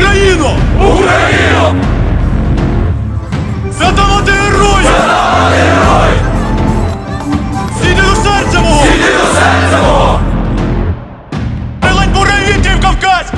Україно! Україно! Задавати герой! Задавати герой! Сіди до серця мого! Сіди до серця мого! Прилань буревітів, Кавказ!